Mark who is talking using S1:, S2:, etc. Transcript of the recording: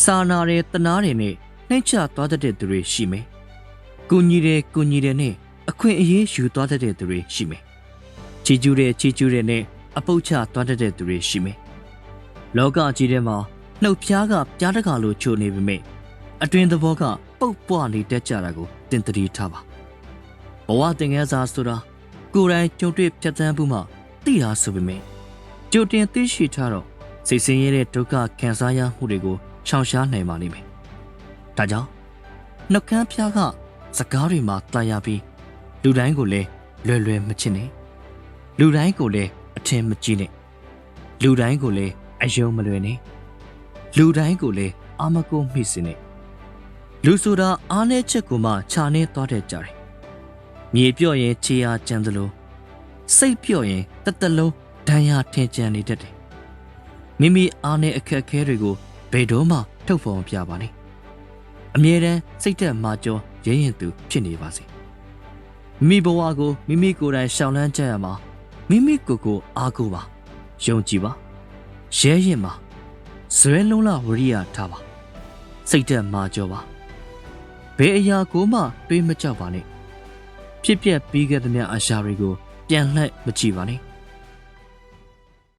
S1: စာနာတဲ့တနာတွေနဲ့နှိမ့်ချသွားတတ်တဲ့သူတွေရှိမယ်။ကုညီတဲ့ကုညီတဲ့နဲ့အခွင့်အရေးယူသွားတတ်တဲ့သူတွေရှိမယ်။ချီကျူးတဲ့ချီကျူးတဲ့နဲ့အပုတ်ချသွားတတ်တဲ့သူတွေရှိမယ်။လောကကြီးထဲမှာနှုတ်ဖျားကပြားတကာလိုချိုနေပေမဲ့အတွင်သဘောကပုတ်ပွားနေတတ်ကြတာကိုတင်တတိထားပါ။ဘဝသင်ခန်းစာဆိုတာကိုယ်တိုင်ကြုံတွေ့ဖြတ်သန်းမှုမှသိတာဆိုပေမဲ့ကြိုတင်သိရှိထားတော့ စိတ်ဆင်းရဲတဲ့ဒုက္ခခံစားရမှုတွေကိုရှောင်ရှားနိုင်ပါလိမ့်မယ်။ဒါကြောင့်နှုတ်ခမ်းဖျားကစကားတွေမှာတာယာပြီးလူတိုင်းကိုလည်းလွယ်လွယ်မချစ်နဲ့။လူတိုင်းကိုလည်းအထင်မကြီးနဲ့။လူတိုင်းကိုလည်းအယုံမလွယ်နဲ့။လူတိုင်းကိုလည်းအာမကိုမိစနဲ့။လူဆိုတာအားနည်းချက်ကိုမှခြာနေသွားတတ်ကြတယ်။မြေပြော့ရင်ခြေအားကျန်သလိုစိတ်ပြော့ရင်တစ်သက်လုံးဒဏ်ရာထင်ကြံနေတတ်တယ်။ မိမိအားနည်းအခက်အခဲတွေကိုဘယ်တော့မှထုတ်ဖော်မပြပါနဲ့။အမြဲတမ်းစိတ်သက်မာကျော်ရဲရင်သူဖြစ်နေပါစေ။မိမိဘဝကိုမိမိကိုယ်တိုင်ရှောင်လန်းကြရမှာမိမိကိုယ်ကိုအားကိုးပါ။ယုံကြည်ပါ။ရဲရင်ပါ။ဇွဲလုံးလာဝရိယထားပါ။စိတ်သက်မာကျော်ပါ။ဘယ်အရာကိုမှတွေးမကြောက်ပါနဲ့။ဖြစ်ပျက်ပြီးခဲ့သမျှအရာတွေကိုပြန်လှည့်မကြည့်ပါနဲ့။